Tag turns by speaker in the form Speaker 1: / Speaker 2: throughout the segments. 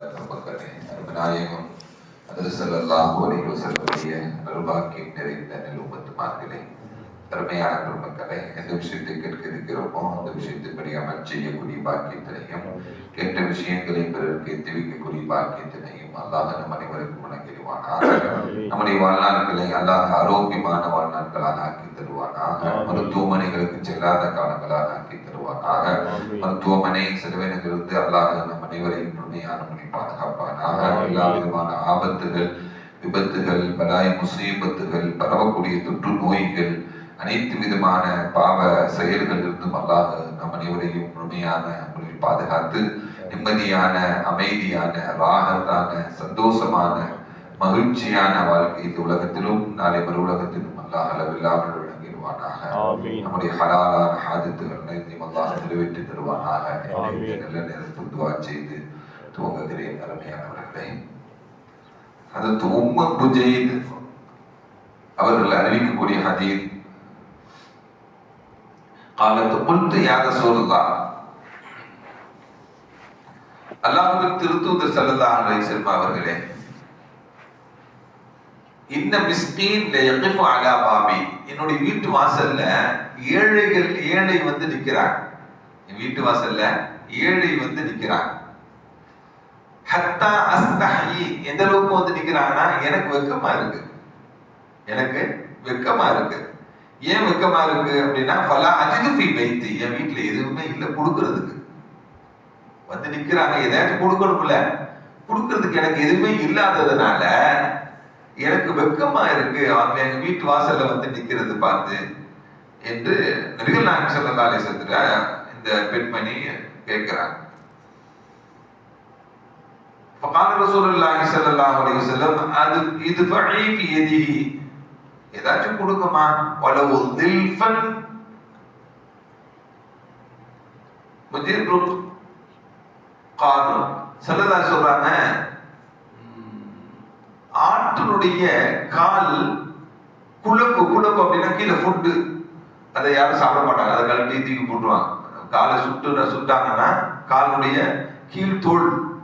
Speaker 1: மக்களே நாயகம் அது செல்லலாம் செல்வடைய நல்வாக்கியம் நிறைந்த நிலவுமத்துமார்களே திறமையான பெருமக்களை எந்த விஷயத்தை கேட்க இருக்கிறோமோ அந்த விஷயத்தின்படி அமல் செய்யக்கூடிய பாக்கியத்தினையும் கேட்ட விஷயங்களை பிறருக்கு தெரிவிக்கக்கூடிய பாக்கியத்தினையும் அல்லாஹ் நம் அனைவருக்கும் வழங்கிடுவானாக நம்முடைய வாழ்நாட்களை அல்லாஹ் ஆரோக்கியமான வாழ்நாட்களாக ஆக்கி தருவானாக. மருத்துவமனைகளுக்கு செல்லாத காலங்களாக ஆக்கி தருவானாக மருத்துவமனை செலவினங்களிலிருந்து அல்லாஹ் நம் அனைவரையும் முறை பாதுகாப்பானாக. எல்லா விதமான ஆபத்துகள் விபத்துகள் பலாய் முசீபத்துகள் பரவக்கூடிய தொற்று நோய்கள் அனைத்து விதமான பாவ செயல்கள் இருந்தும் அல்லாஹ் நம் அனைவரையும் முழுமையான முறையில் பாதுகாத்து நிம்மதியான அமைதியான ராகத்தான சந்தோஷமான மகிழ்ச்சியான வாழ்க்கை இந்த உலகத்திலும் நாளை மறு உலகத்திலும் அல்லாஹ் அளவில்லாமல்
Speaker 2: தருவானாக
Speaker 1: நம்முடைய ஹலாலான ஹாஜத்துகள் அனைத்தையும் நிறைவேற்றி தருவானாக. நல்ல நேரத்தில் துவா செய்து துவங்குகிறேன் அருமையானவர்களே. அதற்கு உம்ம புஜெயில் அவர்கள் அறிவிக்கக்கூடிய ஹதீர் காலத்து கொண்டு யார சொல்லுதான் அல்லாஹுவின் திருத்தூதர் செல்லதான் செல்மா அவர்களே இன்ன மிஸ்கீன் யகிஃபு அலா பாபி. என்னுடைய வீட்டு வாசல்ல ஏழைகள் ஏழை வந்து நிக்கிறாங்க. என் வீட்டு வாசல்ல ஏழை வந்து நிக்கிறாங்க. ஹத்தா அஸ்தஹி எந்த அளவுக்கு வந்து நிக்கிறாங்கன்னா எனக்கு வெக்கமா இருக்கு. எனக்கு வெக்கமா இருக்கு. ஏன் வெக்கமா இருக்கு அப்படின்னா பல அஜிதுபி வைத்து என் வீட்டுல எதுவுமே இல்லை கொடுக்கறதுக்கு. வந்து நிக்கிறாங்க. ஏதாச்சும் கொடுக்கணும்ல. கொடுக்கறதுக்கு எனக்கு எதுவுமே இல்லாததுனால எனக்கு வெக்கமா இருக்கு அவங்க எங்க வீட்டு வாசல்ல வந்து நிக்கிறது பார்த்து என்று நபிகள் நாயகம் ஸல்லல்லாஹு அலைஹி வஸல்லம் இந்த பெண்மணி கேட்கிறாங்க فقال رسول الله صلى الله عليه وسلم அது இது في يده ஏதாச்சும் கொடுக்குமா வலவு தில்ஃபன் முஜிப்ருக் காது செல்லதா சொல்றாங்க உம், ஆட்டினுடைய கால் குழப்பு குழப்பு அப்படின்னா கீழே ஃபுட்டு அதை யாரும் சாப்பிட மாட்டாங்க. அதை கழட்டி தூக்கி போட்டுருவாங்க. காலை சுட்டு சுட்டாங்கன்னா காலுடைய கீழ்த்தோல்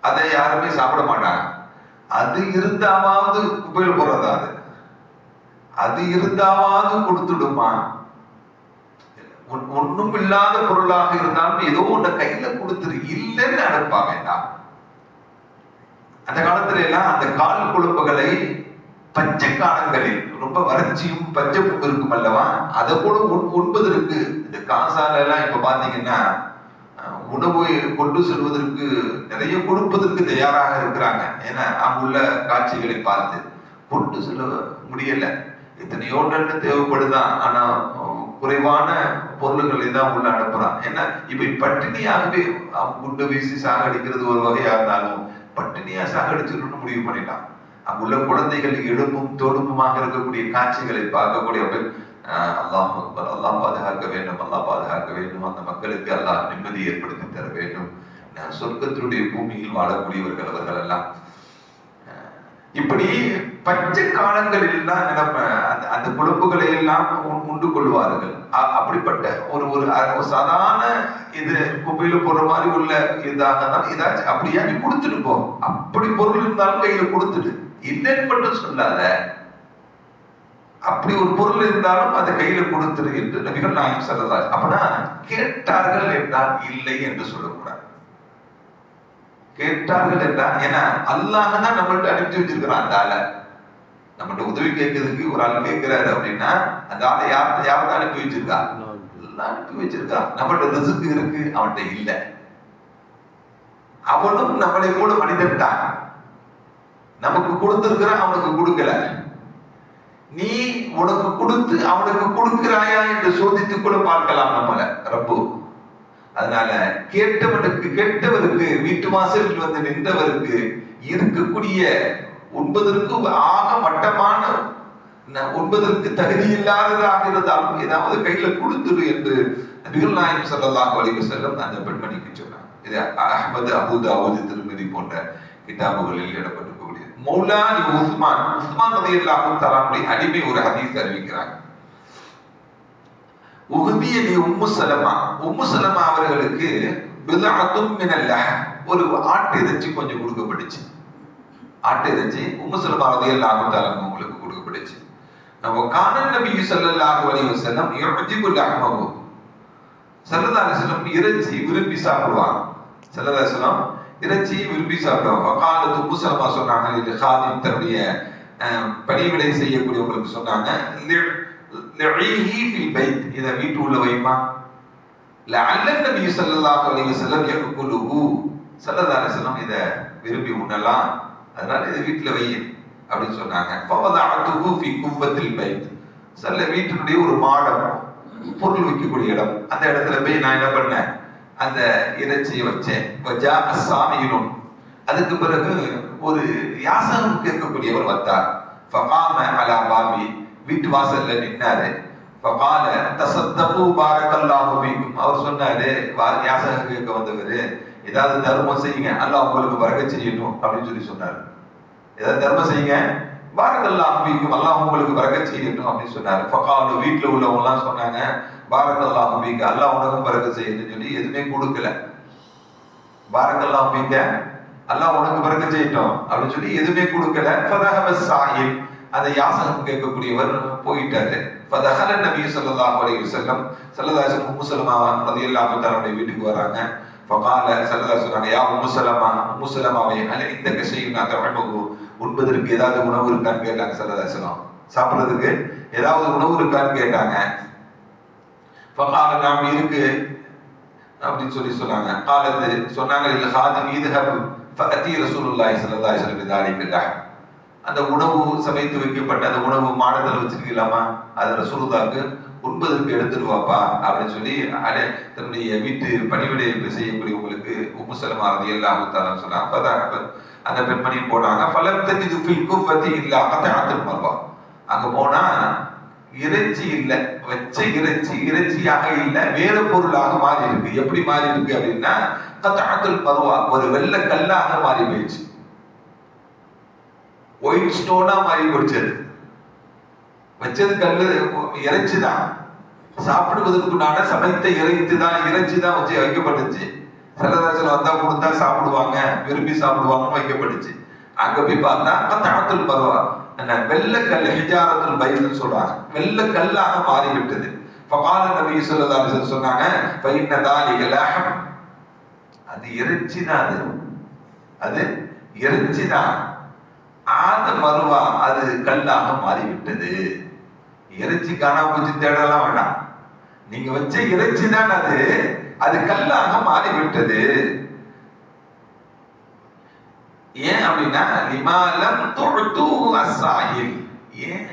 Speaker 1: அதை யாருமே சாப்பிட மாட்டாங்க. அது இருந்தாவது குப்பையில் போடுறதா அது? அது இருந்தாவது கொடுத்துடுமா? ஒன்- ஒண்ணும் இல்லாத பொருளாக இருந்தாலும் ஏதோ ஒன்று கையில கொடுத்துரு. இல்லைன்னு அனுப்பா வேண்டாம் அந்த காலத்துல எல்லாம் அந்த கால் கொழுப்புகளை பஞ்ச காலங்களில் ரொம்ப வறட்சியும் பஞ்சமும் இருக்கும் அல்லவா? அதை கூட உண்பதற்கு இந்த காசால எல்லாம் இப்ப பாத்தீங்கன்னா உணவை உணவு கொண்டு செல்வதற்கு நிறைய கொடுப்பதற்கு தயாராக இருக்கிறாங்க. ஏன்னா அங்குள்ள காட்சிகளை பார்த்து கொண்டு செல்ல முடியல. எத்தனையோ டன் தேவைப்படுதான் ஆனா குறைவான பொருள்களை தான் உள்ள அனுப்புறான். ஏன்னா இப்ப பட்டினியாகவே குண்டு வீசி சாகடிக்கிறது ஒரு வகையா இருந்தாலும் பட்டினியா சாகடிச்சிடணும்னு முடிவு பண்ணிட்டான். அங்குள்ள குழந்தைகள் எழும்பும் தோடும்புமாக இருக்கக்கூடிய காட்சிகளை பார்க்கக்கூடிய ஆஹ், அல்லாஹ் அக்பர், அல்லாஹ் பாதுகாக்க வேண்டும் அல்லாஹ் பாதுகாக்க வேண்டும். அந்த மக்களுக்கு அல்லாஹ் நிம்மதி ஏற்படுத்தி தர வேண்டும். சொர்க்கத்தினுடைய பூமியில் வாழக்கூடியவர்கள் அவர்கள் எல்லாம். இப்படி பஞ்ச காலங்களில் தான் நம்ம அந்த அந்த குழம்புகளை எல்லாம் உண்- உண்டு கொள்வார்கள் அப்படிப்பட்ட ஒரு ஒரு சாதாரண இது குப்பையில போடுற மாதிரி உள்ள இதாக தான் ஏதாச்சும் அப்படியா நீ கொடுத்துட்டு போ. அப்படி பொருள் இருந்தாலும் கையில கொடுத்துட்டு. இல்லைன்னு மட்டும் சொல்லாத. அப்படி ஒரு பொருள் இருந்தாலும் அதை கையில கொடுத்துரு என்று நபிகள் நாயகம் சொல்லலாம் அப்படின்னா கேட்டார்கள் என்றால் இல்லை என்று சொல்லக்கூடாது. கேட்டார்கள் என்றால் ஏன்னா அல்லாஹ் தான் நம்மள்ட்ட அனுப்பிச்சு வச்சிருக்கிறான் அந்த நம்மகிட்ட நம்மள்ட்ட உதவி கேட்கறதுக்கு ஒரு ஆள் கேட்கிறாரு அப்படின்னா அந்த ஆளை யார்கிட்ட யார்கிட்ட அனுப்பி வச்சிருக்கா? எல்லாம் அனுப்பி வச்சிருக்கா. நம்மள்ட்ட ரிசுக்கு இருக்கு அவன்கிட்ட இல்ல. அவனும் நம்மளை கூட மனிதன் தான் நமக்கு கொடுத்திருக்கிறான் அவனுக்கு கொடுக்கல. நீ உனக்கு கொடுத்து அவனுக்கு கொடுக்கிறாயா என்று சோதித்து கூட பார்க்கலாம் நம்மள ரப்பு. அதனால கேட்டவனுக்கு கெட்டவருக்கு வீட்டு வாசலில் வந்து நின்றவருக்கு இருக்கக்கூடிய உண்பதற்கு ஆக மட்டமான உண்பதற்கு தகுதி இல்லாததாக இருந்தாலும் ஏதாவது கையில கொடுத்துடு என்று நபிகள் நாயம் ஸல்லல்லாஹு அலைஹி செல்லம் அந்த பெண்மணிக்கு சொன்னாங்க இது அஹ்மது அபு தாவூத் திருமதி போன்ற கிதாபுகளில் இடப்பட்டிருக்கக்கூடிய மௌலானி உஸ்மான் உஸ்மான் ரதி அல்லாஹும் தலாமுடைய அடிமை ஒரு ஹதீஸ் அறிவிக்கிறாங்க உகுதிய உம்மு சலமா உம்மு சலமா அவர்களுக்கு ஒரு ஆட்டு இறைச்சி கொஞ்சம் கொடுக்கப்பட்டுச்சு. ஆட்டு இறைச்சி உம்முசலமா ரதியல்லாஹு தஆலா உங்களுக்கு கொடுக்கப்பட்டுச்சு. நம்ம காணல் நபி ஸல்லல்லாஹு அலைஹி வஸல்லம் யுஜிபுல் அஹ்மஹு ஸல்லல்லாஹு அலைஹி வஸல்லம் இறைச்சி விரும்பி சாப்பிடுவாங்க. ஸல்லல்லாஹு அலைஹி வஸல்லம் இறைச்சி விரும்பி சாப்பிடுவாங்க. வகாலத்து உம்முசலமா சொன்னாங்க இது காதிம் தன்னுடைய பணிவிடை செய்யக்கூடியவங்களுக்கு சொன்னாங்க இதை வீட்டு உள்ள வைமா. லஅல்ல நபி ஸல்லல்லாஹு அலைஹி வஸல்லம் யகுலுஹு. ஸல்லல்லாஹு அலைஹி வஸல்லம் இத விரும்பி உண்ணலாம். அதனால இது வீட்டுல வை அப்படின்னு சொன்னாங்க. ஃபவதஅதுஹு ஃபி குவ்வத்தில் பைத். சல்ல வீட்டினுடைய ஒரு மாடம் பொருள் வைக்கக்கூடிய இடம். அந்த இடத்துல போய் நான் என்ன பண்ணேன்? அந்த இறைச்சியை வச்சேன். வஜா அஸ்ஸாமியினும் அதுக்கு பிறகு ஒரு யாசகம் கேட்கக்கூடியவர் வந்தார். ஃபகாம அலா பாபி. வீட்டு வாசல்ல நின்னாரு. ஃபகால தசத்தகு பாரக்கல்லாஹு அவர் சொன்னாரு யாசகம் கேட்க வந்தவர் ஏதாவது தர்மம் செய்யுங்க அல்ல உங்களுக்கு பரக்கத் செய்யட்டும் அப்படின்னு சொல்லி சொன்னாரு. ஏதாவது தர்மம் செய்யுங்க பாரக்கல்லாஹு அம்பிக்கும் அல்லாஹ் உங்களுக்கு வரக செய்யட்டும் அப்படின்னு சொன்னாரு. ஃபகாலு வீட்டில் உள்ளவங்க எல்லாம் சொன்னாங்க பாரக்கல்லாஹு ஃபீக்கு அல்லாஹ் உனக்கும் வரக செய்யணும்னு சொல்லி எதுவுமே கொடுக்கல. பாரக்கல்லாஹு அம்பிக்க அல்லாஹ் உனக்கு வரக செய்யட்டும் அப்படின்னு சொல்லி எதுவுமே கொடுக்கல. ஃபதஹப சாஹிப் அந்த யாசகம் கேட்கக்கூடியவர் போயிட்டாரு. ஃபதஹல நபி ஸல்லல்லாஹு அலைஹி வஸல்லம் ஸல்லல்லாஹு அலைஹி வஸல்லம் உம்மு சலமா ரலியல்லாஹு தஆலாவுடைய வீட்டுக்கு வராங்க. ஃபகால ஸல்லல்லாஹு அலைஹி வஸல்லம் யா உம்மு சலமா உம்மு சலமாவே அல இந்த கஷையும் நான் தவழ்மகு உண்பதற்கு ஏதாவது உணவு இருக்கான்னு கேட்டாங்க ஸல்லல்லாஹு அலைஹி சாப்பிடுறதுக்கு ஏதாவது உணவு இருக்கான்னு கேட்டாங்க. ஃபகால நாம் இருக்கு. அப்படின்னு சொல்லி சொன்னாங்க. காலத்து சொன்னாங்க இல்ல ஹாதிம் மீது ஃபஅதி ரசூலுல்லாஹி ஸல்லல்லாஹு அலைஹி வஸல்லம் பிதாலிக அந்த உணவு சமைத்து வைக்கப்பட்ட அந்த உணவு மாடத்தில் வச்சிருக்கலாமா? அது ரசூலுல்லாஹ்க்கு உண்பதற்கு எடுத்துட்டு வாப்பா அப்படின்னு சொல்லி அடே தன்னுடைய வீட்டு பணிவிடை செய்யக்கூடியவங்களுக்கு உம்மு சலமா ரலியல்லாஹு தஆலா சொன்னாங்க ஃபதஹப அந்த பெண்மணி போனாங்க. ஃபலம் துப்பில் ஃபில் குஃபதி இல்லா கதஅத்துல் மர்வா. அங்க போனா இறைச்சி இல்ல வச்ச இறைச்சி இறைச்சியாக இல்ல வேற பொருளாக மாறி இருக்கு. எப்படி மாறி இருக்கு அப்படின்னா கத்தாத்துல் பருவா ஒரு வெள்ளை கல்லாக மாறி போயிடுச்சு. ஒயிட் ஸ்டோனா மாறி போயிடுச்சு அது. வச்சது கல்லு இறைச்சி தான் சாப்பிடுவதற்குண்டான சமைத்த இறைச்சி தான் இறைச்சி தான் வச்சு வைக்கப்பட்டுச்சு. சிலதாசல் வந்தா கொடுத்தா சாப்பிடுவாங்க விரும்பி சாப்பிடுவாங்கன்னு வைக்கப்பட்டுச்சு. அங்க போய் பார்த்தா கத்தாத்துல் பருவா என்ன வெள்ளக்கல் ஹிஜாரத்தில் பயிர்னு சொல்றாங்க. வெள்ளக்கல்லாக மாறிவிட்டது. பகால நபி ஸல்லல்லாஹு சொன்னாங்க ஃபைன்ன தாலிக அது இறைச்சி தான் அது. அது இறைச்சி தான் ஆத மருவா அது கல்லாக மாறிவிட்டது. இறைச்சி காணாம போச்சு தேடலாம் வேண்டாம் நீங்க வச்ச இறைச்சி தான் அது. அது கல்லாக மாறிவிட்டது. ஏன் அப்படின்னா லிமாலம் தொழுத்து அசாயில் ஏன்?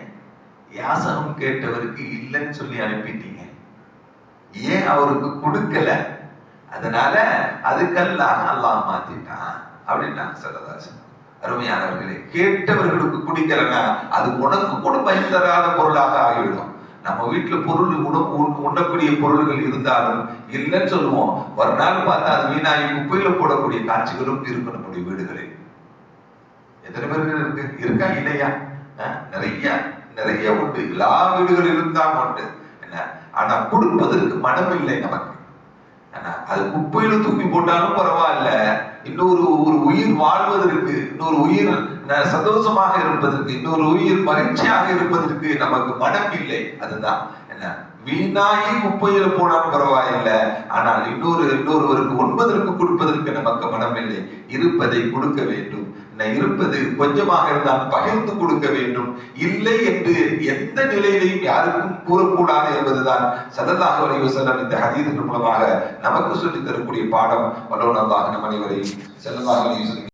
Speaker 1: யாசகம் கேட்டவருக்கு இல்லைன்னு சொல்லி அனுப்பிட்டீங்க. ஏன் அவருக்கு கொடுக்கல? அதனால அது கல்லாக அல்லாஹ் மாத்திட்டான் அப்படின்னாங்க சரதாசன் அருமையானவர்களே கேட்டவர்களுக்கு குடிக்கலன்னா அது உனக்கு கூட பயன் தராத பொருளாக ஆகிவிடும். நம்ம வீட்டுல பொருள் உணவு உண்ணக்கூடிய பொருள்கள் இருந்தாலும் இல்லைன்னு சொல்லுவோம். ஒரு நாள் பார்த்தா அது வீணாகி குப்பையில போடக்கூடிய காட்சிகளும் இருக்கு நம்முடைய வீடுகளில். எத்தனை பேருக்கு இருக்கு? இருக்கா இல்லையா? அஹ், நிறைய நிறைய உண்டு. எல்லா வீடுகளிலும் தான் உண்டு. என்ன? ஆனா கொடுப்பதற்கு மனம் இல்லை நமக்கு. அது குப்பையில தூக்கி போட்டாலும் பரவாயில்ல. இன்னொரு ஒரு உயிர் வாழ்வதற்கு இன்னொரு உயிர் சந்தோஷமாக இருப்பதற்கு இன்னொரு உயிர் மகிழ்ச்சியாக இருப்பதற்கு நமக்கு மனம் இல்லை. அதுதான் என்ன வீணாகி குப்பையில போனால் பரவாயில்லை. ஆனால் இன்னொரு இன்னொருவருக்கு ஒன்பதற்கு கொடுப்பதற்கு நமக்கு மனம் இல்லை இருப்பதை கொடுக்க வேண்டும். இருப்பது கொஞ்சமாக இருந்தால் பகிர்ந்து கொடுக்க வேண்டும். இல்லை என்று எந்த நிலையிலையும் யாருக்கும் கூறக்கூடாது என்பதுதான் சததாக அலைஹி இந்த ஹதீஸின் மூலமாக நமக்கு சொல்லித் தரக்கூடிய பாடம். வல்லோனல்லாஹ் நம் அனைவரையும் ஸல்லல்லாஹு